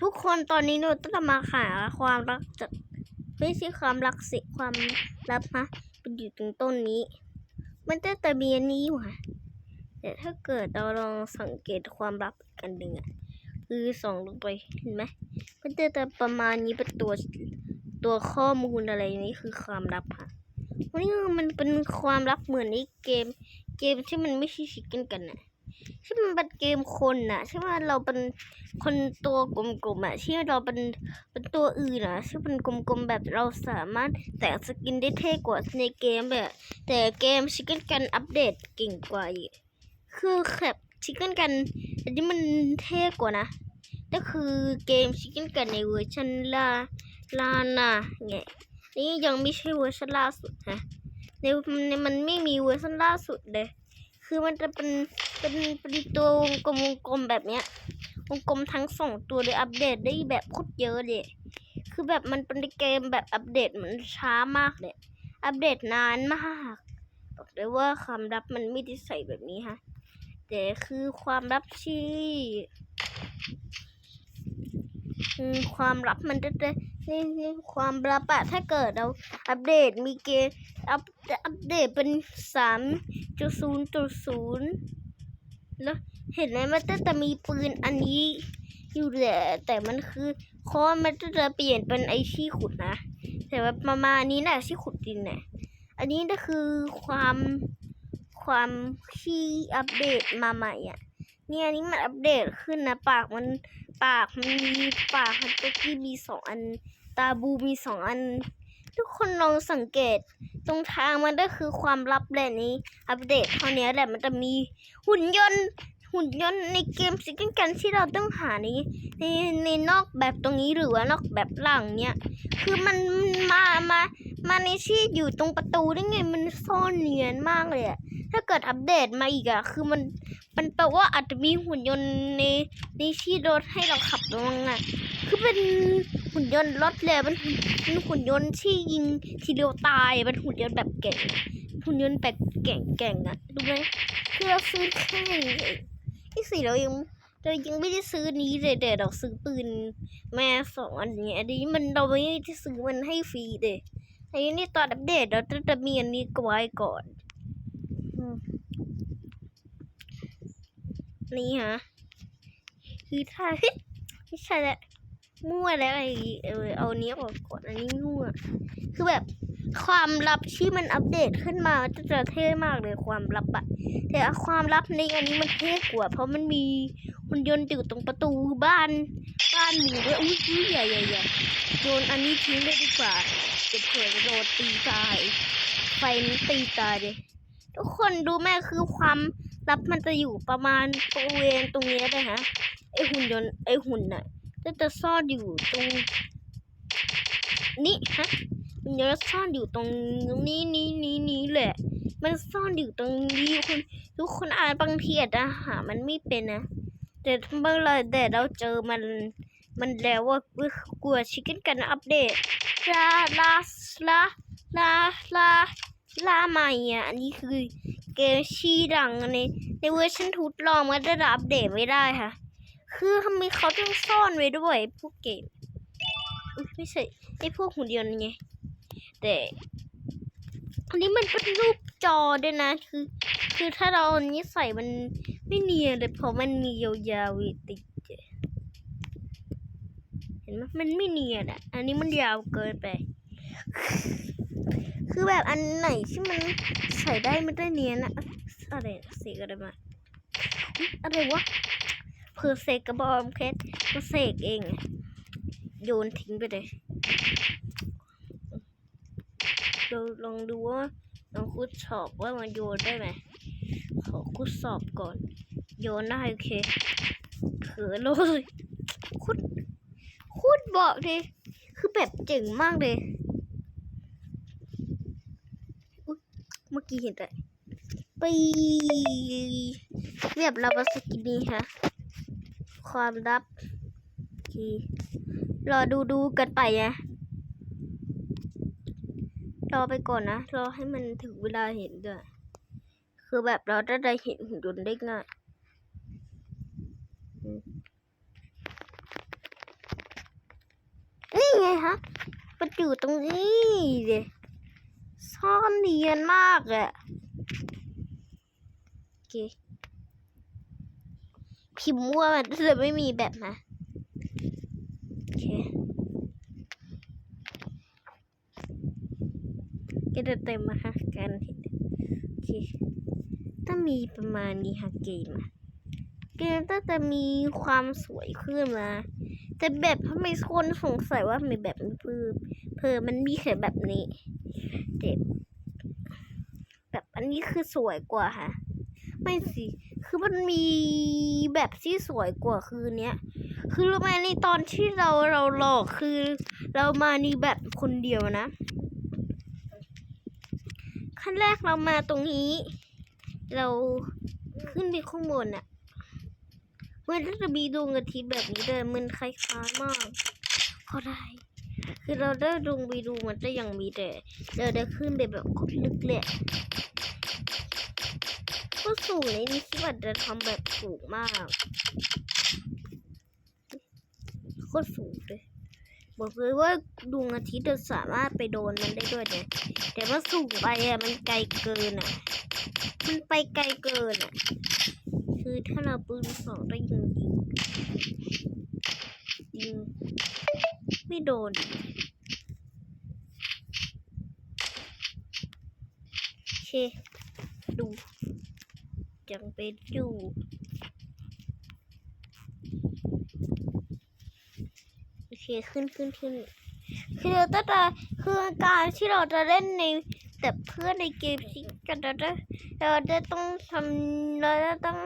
ทุกคนตอนนี้หนูต้องมาหาความรักจากไม่ใช่ความรักสิความลับนะเป็นอยู่ตรงต้นนี้ มันจะแต่มีอันนี้อยู่ค่ะแต่ถ้าเกิดเราลองสังเกตความลับกันหนึ่งอะคือส่องลงไปเห็นไหมมันจะแต่ประมาณนี้เป็นตัวตัวข้อมูลอะไรนี้คือความลับค่ะวันนี้มันเป็นความลับเหมือนในเกม เกมที่มันไม่ใช่ชิคกันกันน่ะ ที่มันเป็นเกมคนน่ะใช่ไหมเราเป็นคนตัวกลมๆอะที่เราเป็นเป็นตัวอื่นอะที่เป็นกลมๆแบบเราสามารถแต่งสกินได้เท่กว่าในเกมแบบแต่เกมชิคกันกันอัปเดตเก่งกว่าอีกคือแบบชิคกันกันอันนี้มันเท่กว่านะก็คือเกมชิคกันกันในเวอร์ชันลาลานาไงนี่ยังไม่ใช่เวอร์ชันล่าสุดฮะในในมันไม่มีเวอร์ชันล่าสุดเลยคือมันจะเป็น เป็นเป็นตัววงกลมวงกลมแบบเนี้ยวงกลมทั้งสองตัวเลยอัปเดตได้แบบโคตรเยอะเลยคือแบบมันเป็นเกมแบบอัปเดตมันช้ามากเลยอัปเดตนานมากบอกเลยว่าความลับมันไม่ได้ใส่แบบนี้ฮะแต่คือความลับที่ความลับมันจะจะนี่นี่ความลับอะถ้าเกิดเราอัปเดตมีเกมอัปอัปเดตเป็นสามจุดศูนย์จุดศูนย์ แล้วเห็นไหมมันจะจะมีปืนอันนี้อยู่แต่แต่มันคือคอนมันจะจะเปลี่ยนเป็นไอที่ขุดนะ แต่ว่าประมาณนี้นะที่ขุดดินเนี่ยอันนี้ก็คือความความที่อัปเดตมาใหม่อะเนี่ยอันนี้มันอัปเดตขึ้นนะ ปากมันปากมันมีปากฮันโตกี้มีสองอัน ตาบูมีสองอัน ทุกคนลองสังเกต ตรงทางมันก็คือความลับแหละนี้ อัปเดตเท่านี้แหละมันจะมีหุ่นยนต์ หุ่นยนต์ในเกมซิกเกิลกันที่เราต้องหาในในในนอกแบบตรงนี้หรือว่านอกแบบหลังเนี่ยคือมันมามามาในที่อยู่ตรงประตูได้ไงมันซ่อนเนียนมากเลยอะถ้าเกิดอัปเดตมาอีกอะคือมันมันแปลว่าอาจจะมีหุ่นยนต์ในในที่รถให้เราขับลงอะคือเป็น หุ่นยนต์รถเลยมันเป็นหุ่นยนต์ที่ยิงทีเดียวตายเป็นหุ่นยนต์แบบเก่ง หุ่นยนต์แบบเก่งเก่งอะรู้ไหมคือเราซื้อแค่นี้เองที่สี่เรายังเรายังไม่ได้ซื้อนี้เลยแต่เราซื้อปืนแม่สองอันเนี้ยอันนี้มันเราไม่ได้ซื้อมันให้ฟรีเลยอันนี้นี่ตอนอัปเดตเราจะจะมีอันนี้ไว้ก่อนนี่ฮะคือถ้าไม่ใช่แล้ว มั่วแล้วไอ้เออเอานี้ออกก่อนอันนี้มั่วคือแบบความลับที่มันอัปเดตขึ้นมาจะจะเท่มากเลยความลับอะแต่ความลับในอันนี้มันเท่กว่า เพราะมันมีหุ่นยนต์อยู่ตรงประตูบ้าน บ้านหมูด้วยอุ้ยใหญ่ใหญ่ใหญ่โยนอันนี้ทิ้งเลยดีกว่าเดี๋ยวเผื่อจะโดนตีตายไฟมันตีตายเลยทุกคนดูแม่คือความลับมันจะอยู่ประมาณบริเวณตรงนี้เลยฮะไอหุ่นยนต์ไอหุ่นน่ะ จะจะซ่อนอยู่ตรงนี่ฮะมันจะซ่อนอยู่ตรงนี้นี้นี้นี้แหละ มันซ่อนอยู่ตรงนี้คุณทุกคนอ่านบางทีอาจจะหามันไม่เป็นนะแต่บางเลยแต่เราเจอมันมันแล้วว่ากลัวชิคเก้นกันอัปเดตลาลาลาลาลาลาใหม่อะ อันนี้คือเกมชีดังในในเวอร์ชันทดลองมันจะอัปเดตไม่ได้ค่ะ คือทำไมเขาต้องซ่อนไว้ด้วยพวกเกมไม่ใช่ไอพวกหุ่นยนต์ไง แต่อันนี้มันเป็นรูปจอด้วยนะ คือ คือถ้าเราอันนี้ใส่มันไม่เนียนเลยเพราะมันมียาวๆติดเห็นไหมมันไม่เนียนอะ อันนี้มันยาวเกินไป คือแบบอันไหนที่มันใส่ได้มันได้เนียนอะอะไรสกอะไรมาอะไรวะ เพอเสกกระบอมเคสมาเสกเอง โยนทิ้งไปเลยเราลองดูว่าลองคุดสอบว่ามันโยนได้ไหมขอคุดสอบก่อน โยนได้โอเคเผลอเลยคุดคุดบอกดิคือแบบเจ๋งมากเลยเมื่อกี้เห็นแต่ปีเรียบเรามาสกินนี้ฮะ ความลับรอดูดูกันไปนะรอไปก่อนนะรอให้มันถึงเวลาเห็นด้วยคือแบบเราจะได้เห็นหุ่นยนต์ได้ง่ายอืมฮะมันอยู่ตรงนี้เดยซ่อนเนียนมากอะโอเค พิมพ์มั่วมันจะไม่มีแบบนะโอเคก็จะเต็มมาค่ะการเห็นโอเคถ้ามีประมาณนี้ค่ะเกมอะเกมก็จะมีความสวยขึ้นมาแต่แบบทำไมคนสงสัยว่ามีแบบนี้เพิ่มเพิ่มมันมีแค่แบบนี้เด็บแบบอันนี้คือสวยกว่าค่ะ ไม่สิ คือมันมีแบบที่สวยกว่าคือเนี้ย คือรู้ไหมในตอนที่เราเราหลอกคือ เรามานี่แบบคนเดียวนะ ขั้นแรกเรามาตรงนี้ เราขึ้นไปข้างบนอะมันก็จะมีดวงอาทิตย์แบบนี้เลยมันคล้ายๆมากพอได้คือเราได้ดวงไปดูมันจะยังมีแต่เราได้ขึ้นไปแบบลึกเลย ก็สูงเลยนี่คิดว่าจะทำแบบสูงมากโคตรสูงเลยบอกเลยว่าดวงอาทิตย์จะสามารถไปโดนมันได้ด้วยเนี่ยแต่ว่าสูงไปอะมันไกลเกินอะมันไปไกลเกินอะคือถ้าเราปืนสองได้ยิงยิงยิงไม่โดนโอเคดู ยังเป็นอยู่โอเคขึ้นขึ้นขึ้นคือเราต้องจะคือการที่เราจะเล่นในแต่เพื่อนในเกมที่กันเราจะเราจะต้องทำเราจะต้อง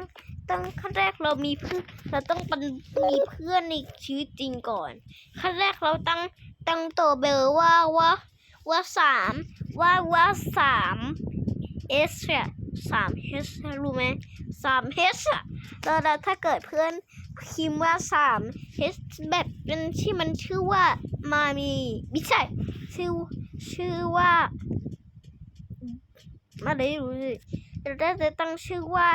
ต้องขั้นแรกเรามีเพื่อนเราต้องเป็นมีเพื่อนในชีวิตจริงก่อนขั้นแรกเราตั้งตั้งตัวเบลว่าว่าว่าสามว่าว่าสามเอสอะ สามเอสรู้ไหมสามเอสอะแล้วเราถ้าเกิดเพื่อนพิมพ์ว่าสามเอสแบบเป็นที่มันชื่อว่ามามีไม่ใช่ชื่อชื่อว่าอะไรไม่รู้เลยเราได้จะตั้งชื่อว่า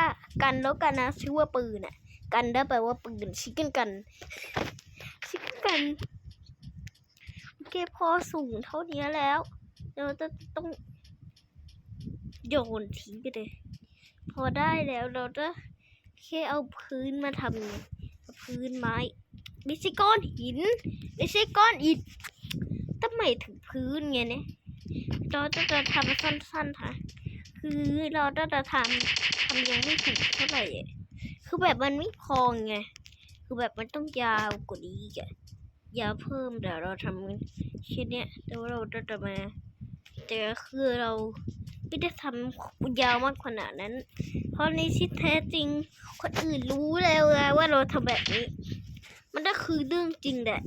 กันแล้วกันนะชื่อว่าปืนอะ กันได้แปลว่าปืนชิคกันกันชิคกันกันโอเคพอสูงเท่านี้แล้วเราจะต้อง โยนทิ้งไปเลย พอได้แล้วเราจะแค่เอาพื้นมาทำไงพื้นไม้ไม่ใช่ก้อนหินไม่ใช่ก้อนอิฐทำไมถึงพื้นไงเนี่ยเราจะจะทำสั้นๆค่ะ คือเราจะจะทำทำยังไม่ถึงเท่าไหร่คือแบบมันไม่พอไงคือแบบมันต้องยาวกว่านี้อีกอะยาวเพิ่มเดี๋ยวเราทำชิ้นเนี้ยแต่ว่าเราจะจะมาแต่คือเรา ไม่ได้ทำยาวมากขนาดนั้น เพราะในที่แท้จริง คนอื่นรู้แล้วไงว่าเราทำแบบนี้ มันก็คือเรื่องจริงแหละ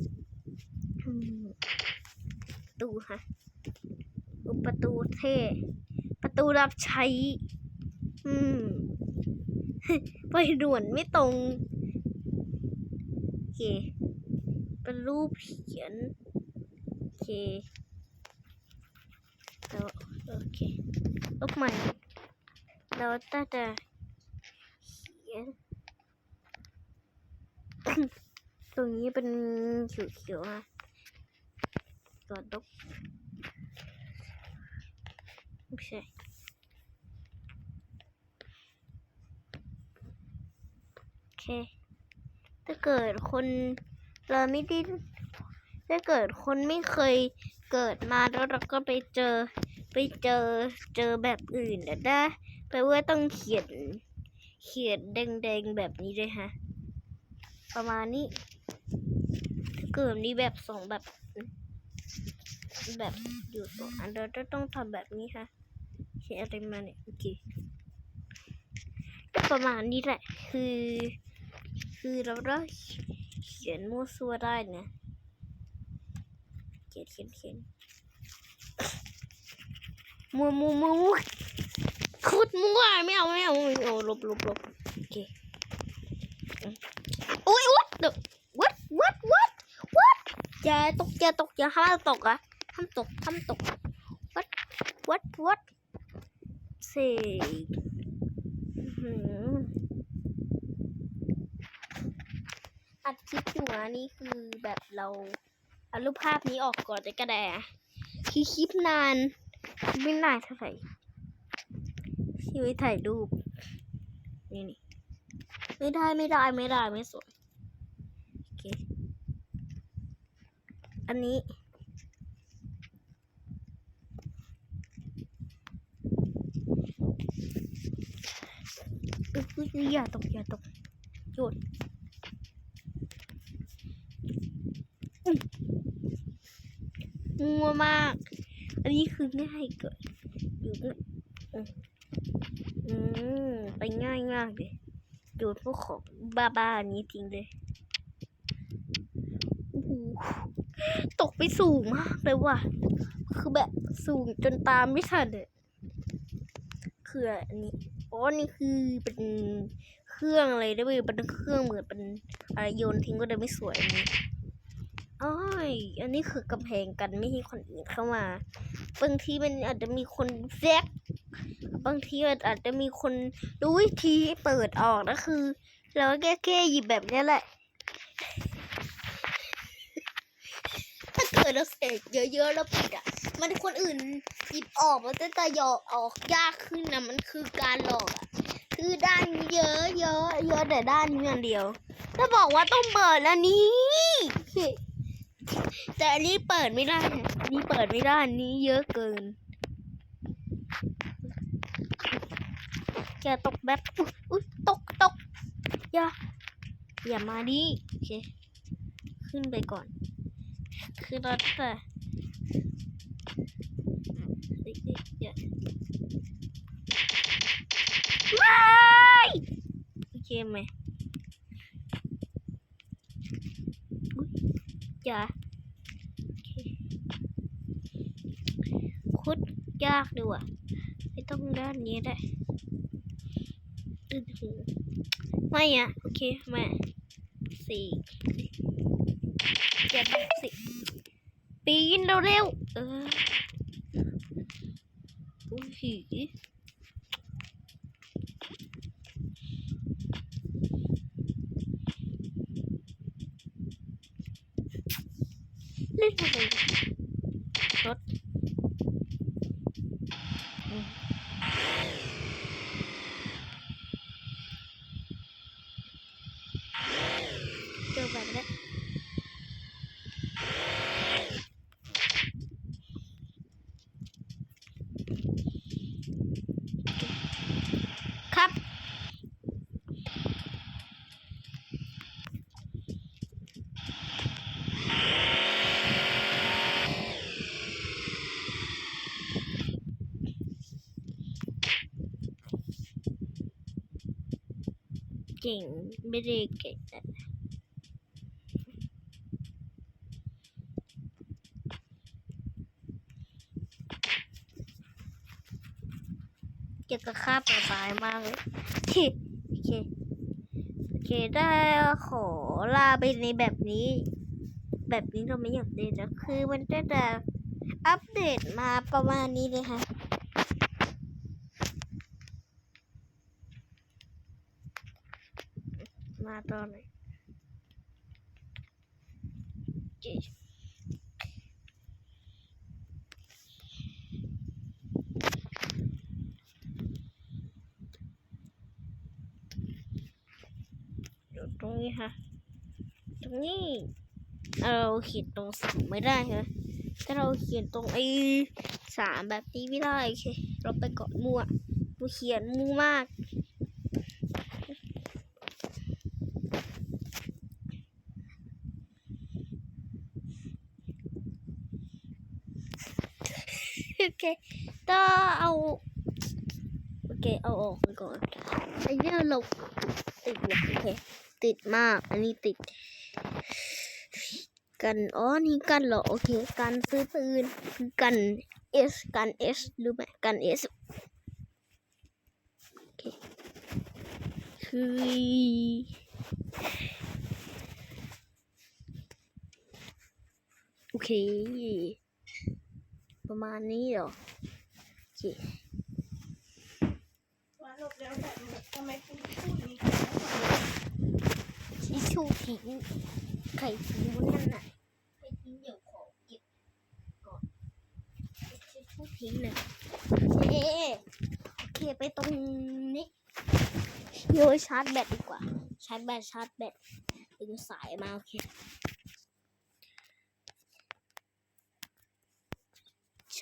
ดูค่ะประตูเท่ ประตูรับใช้ อืมไปด่วนไม่ตรงโอเคเป็นรูปเขียนโอเคแล้ว โอเคลบใหม่เราจะจะเขียนตรงนี้เป็นเขียวๆอะก่อนลบไม่ใช่โอเค ถ้าเกิดคนเราไม่ได้ถ้าเกิดคนไม่เคยเกิดมาแล้วเราก็ไปเจอ ไปเจอเจอแบบอื่นแต่ได้แปลว่าต้องเขียน เขียนแดงๆแบบนี้เลยฮะ ประมาณนี้เกิดมีแบบสองแบบ แบบอยู่สองอันเราจะต้องทำแบบนี้ค่ะเขียนอะไรมาเนี่ยโอเคก็ประมาณนี้แหละ คือ คือเราได้เขียนมั่วซั่วได้นะเขียนเขียนเขียน มัวมัวมัวมัวคุดมัวไม่เอาไม่เอาไม่เอาลบลบลบโอเคโอ้ย what the what what what what อย่าตกอย่าตกอย่าห้ามตกอะห้ามตกห้ามตก what what what เสกอื้อหืออัดคลิปอยู่นะนี่คือแบบเราเอารูปภาพนี้ออกก่อนจะกระแดคือคลิปนาน ไม่นานเท่าไหร่ที่ไว้ถ่ายรูป นี่นี่ไม่ได้ไม่ได้ไม่ได้ไม่สวยโอเค อันนี้อุ๊ยอุ๊ยอุ๊ยอย่าตกอย่าตกหยุดอุ๊ยงัวมาก อันนี้คือง่ายเกินอยู่ง่อืมไปง่ายมากเลยโยนพวกของบ้าๆอันนี้ทิ้งเลยโอ้โหตกไปสูงมากเลยว่ะ คือแบบสูงจนตามไม่ทันเลยคืออันนี้อ๋อนี่คือเป็นเครื่องอะไรได้ไหมเป็นเครื่องเหมือนเป็นอะไรโยนทิ้งก็เลยไม่สวยอันนี้อ้อยอันนี้คือกำแพงกันไม่ให้คนอื่นเข้ามา บางทีมันอาจจะมีคนแซกบางทีมันอาจจะมีคนรู้วิธีเปิดออกนะคือ เราแค่แค่หยิบแบบนี้แหละ ถ้าเกิดเราเสกเยอะๆแล้วปิดอะ มันคนอื่นหยิบออกมันจะจะยอกออกยากขึ้นนะมันคือการหลอกอะคือด้านเยอะเยอะเยอะแต่ด้านนี้อย่างเดียว ถ้าบอกว่าต้องเปิดแล้วนี้ แต่อันนี้เปิดไม่ได้นะอันนี้เปิดไม่ได้อันนี้เยอะเกินอย่าตกแบบอุ๊ยตกตกอย่าอย่ามาดิโอเค ขึ้นไปก่อน คือราแต่เฮ้ยเฮ้ยอย่าไม่โอเคไหมอุ๊ยอย่าโอเคคุด ยากดีว่ะไม่ต้องด้านนี้ได้อื้อหือไม่อะโอเคมาสี่เจ็ดสิบปีนเร็วเอออุ้ยหือเล่นอะไรรถอืมเจอแบบนี้ครับ เก่งไม่ได้เก่งแต่เกี่ยวกับค่าปลาปลา ยมากเลยที่โอเค โอเค ได้ขอลาไปในแบบนี้ แบบนี้เราไม่อยากเดทแล้วคือมันจะจะอัปเดตมาประมาณนี้เลยค่ะ มา ตอนไหนเจ๊อยู่ตรงนี้ค่ะ ตรงนี้ เราเขียนตรงสามไม่ได้ค่ะถ้าเราเขียนตรงไอ้สามแบบนี้ไม่ได้โอเค เราไปเกาะมั่วกูเขียนมั่วมาก โอเคก็เอาโอเคเอาออกไปก่อนไอ้เนี่ยเราติดโอเคติดมาก อันนี้ติด กันอ๋อนี่กันเหรอโอเคกันซื้อปืนคือกันเอสกันเอสรู้ไหมกันเอสโอเคคือโอเค ประมาณนี้เหรอจีลวแบบทำไมงร้ทิชชู่ทิ้งไข่ทิ้งนั่นน่ะไข่ทิ้งเดี๋ยวขอเก็บก่อนทิชชู่ทิ้งเลยเอ๊โอเคไปตรงนี้โยชาร์จแบตดีกว่า ชาร์จแบตชาร์จแบตดึงสายมาโอเค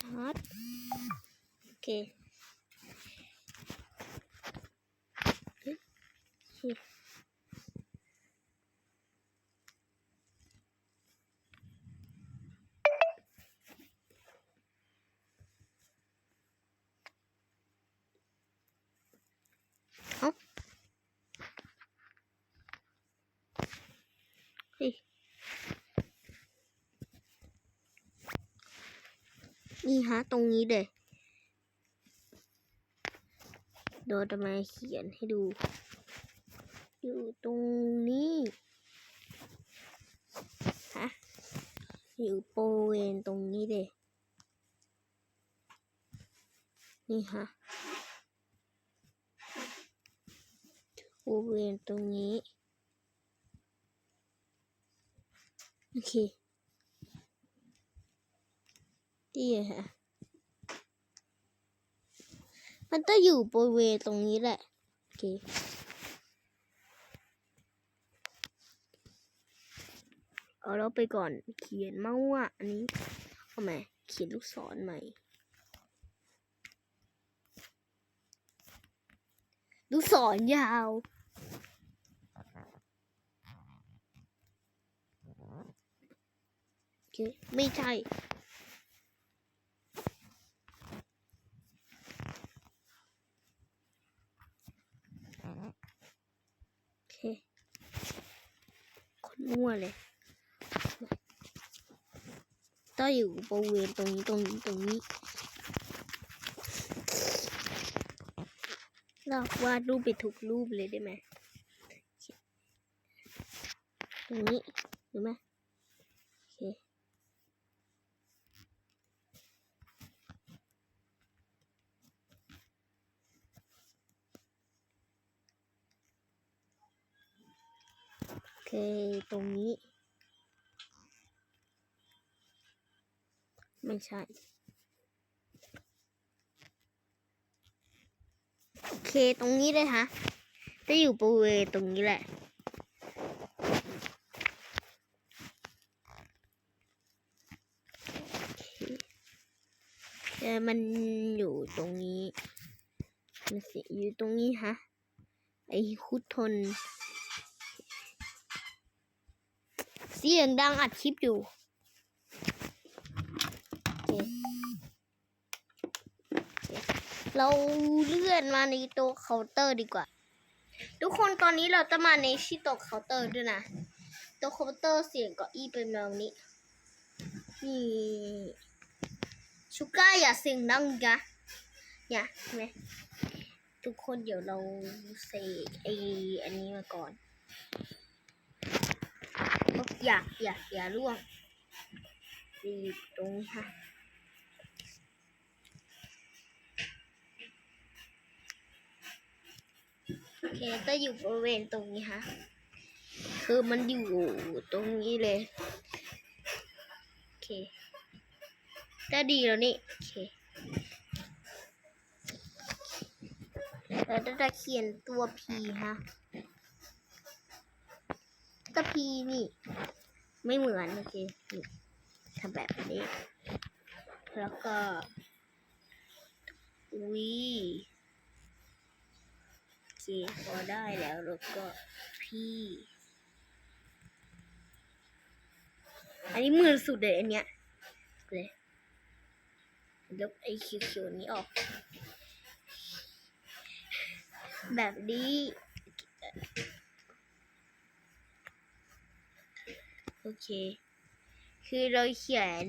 ชาร์จ โอเคเอ๊ะโอเคเอ้าเฮ้ยนี่ฮะ ตรงนี้เลยโดยจะมาเขียนให้ดู อยู่ตรงนี้ฮะอยู่โปรเวนตรงนี้เลยนี่ฮะโปรเวนตรงนี้ โอเค ดีฮะ มันต้องอยู่บริเวณตรงนี้แหละ โอเคเอาเราไปก่อนเขียนมาว่าอันนี้เอาใหม่เขียนลูกศรใหม่ ลูกศรยาวโอเคไม่ใช่ โอเค คนมั่ว เลยต้องอยู่บริเวณตรงนี้ตรงนี้ตรงนี้เราวาดรูปไปทุกรูปเลยได้ไหมตรงนี้เห็นไหมโอเค โอ เคตรงนี้ ไม่ใช่ โอเคตรงนี้เลยฮะจะอยู่บริเวณตรงนี้แหละแต่มันอยู่ตรงนี้ มันสิอยู่ตรงนี้ฮะ ไอ้คุดทน เสียงดังอัดคลิปอยู่เราเลื่อนมาในโต๊ะเคาน์เตอร์ดีกว่า ทุกคนตอนนี้เราจะมาในที่โต๊ะเคาน์เตอร์ด้วยนะโต๊ะเคาน์เตอร์เสียงก้าอี้เป็นแบบนี้นี่ชูก้าอย่าเสียงดังกนะเนี่ยไหมทุกคนเดี๋ยวเราเสกไออันนี้มาก่อน อย่าอย่าอย่าล่วงดีตรงนี้ค่ะโอเคก็อยู่บริเวณตรงนี้ฮะคือมันอยู่ตรงนี้เลย โอเคก็ดีแล้วนี่ โอเคแล้วจะเขียนตัว P ฮะ ตัว P นี่ ไม่เหมือนโอเคนี่ทำแบบนี้ แล้วก็วีโอเคพอได้แล้วแล้วก็พี่ อันนี้มือสุดเลยอันเนี้ยเลยยกไอ้คิวๆนี้ออก แบบนี้ โอ เค คือเราเขียน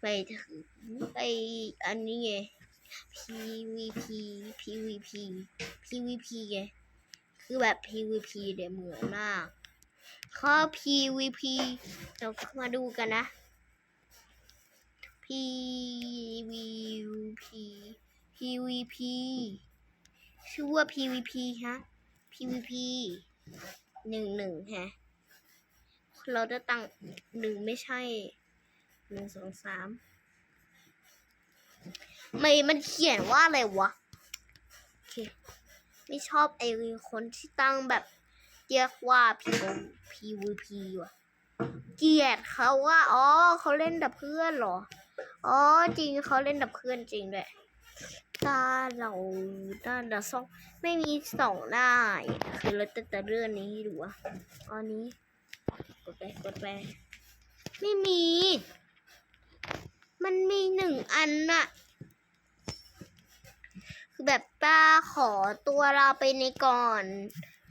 ไปถึงไออันนี้ไง PVP PVP PVP ไง คือแบบ PVP เดี๋ยวเหมือนมาก ข้อ PVP เรามาดูกันนะ PVP PVP ชื่อว่า PVP ฮะ PVP หนึ่งหนึ่งฮะ เราจะตั้งหนึ่งไม่ใช่หนึ่งสองสามไม่มันเขียนว่าอะไรวะโอเคไม่ชอบไอ้คนที่ตั้งแบบเรียกว่า PVP ว่ะ เกลียดเขาว่า อ๋อเขาเล่นดับเพื่อนเหรอ อ๋อจริงเขาเล่นดับเพื่อนจริงด้วยตาเราตาเราสองไม่มีสองหน้าคือเราจะแต่เรื่องนี้ดูอะอันนี้ กดไปกดไปไม่มี มันมีหนึ่งอันน่ะ คือแบบป้าขอตัวเราไปในก่อน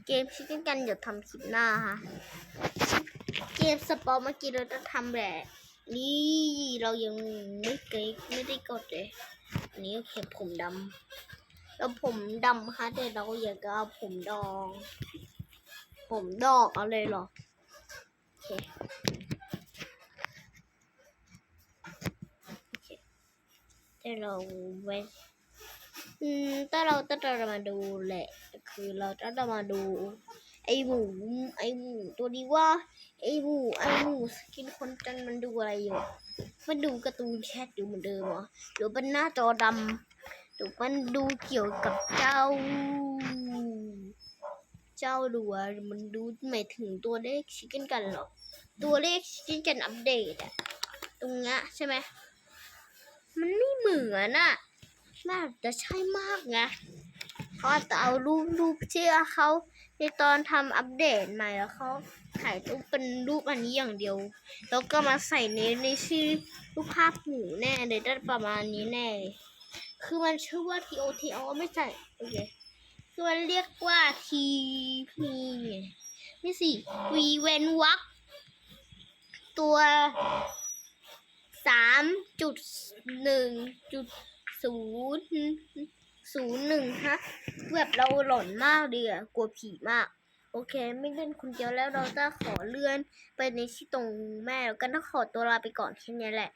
เกมชิคกันกันเดี๋ยวทำคลิปหน้าค่ะ เกมสปอร์เมื่อกี้เราจะทำแบบนี่เรายังไม่เกยไม่ได้กดเลยอันนี้เข็มผมดำแล้วผมดำค่ะแต่เราอยากจะเอาผมดอง ผมดอกเอาเลยหรอ เคโอเคแต่เราไว้อืมถ้าเราถ้าเรามาดูแหละ คือเราจะต้องมาดู ไอหมูไอหมูตัวนี้ว่า ไอหมูไอหมูสกินคนจันมันดูอะไรอยู่มันดูการ์ตูนแชทอยู่เหมือนเดิมเหรอหรือมันหน้าจอดำหรือมันดูเกี่ยวกับเจ้า เจ้าดูอะมันดูหมายถึงตัวเลขชิคเก้นกันหรอ ตัวเลขชิคเก้นกันอัปเดตอะตรงเนี้ยใช่ไหมมันไม่เหมือนอะน่าจะใช่มากไงเขาอาจจะเอารูปรูปเชื่อเขาในตอนทำอัปเดตใหม่แล้วเขาถ่ายรูปเป็นรูปอันนี้อย่างเดียว แล้วก็มาใส่ในในชื่อรูปภาพหมูแน่เลยได้ประมาณนี้แน่ คือมันชื่อว่า T O T O ไม่ใช่ โอเค คือมันเรียกว่า T P ไงไม่สิ V เว้นวรรคตัวสามจุดหนึ่งจุดศูนย์ศูนย์หนึ่งฮะแบบเราหลอนมากเลยอะกลัวผีมาก โอเค ไม่เล่นคนเดียวแล้วเราจะขอเลื่อนไปในที่ตรงแม่แล้วก็ต้องขอตัวลาไปก่อนแค่นี้แหละ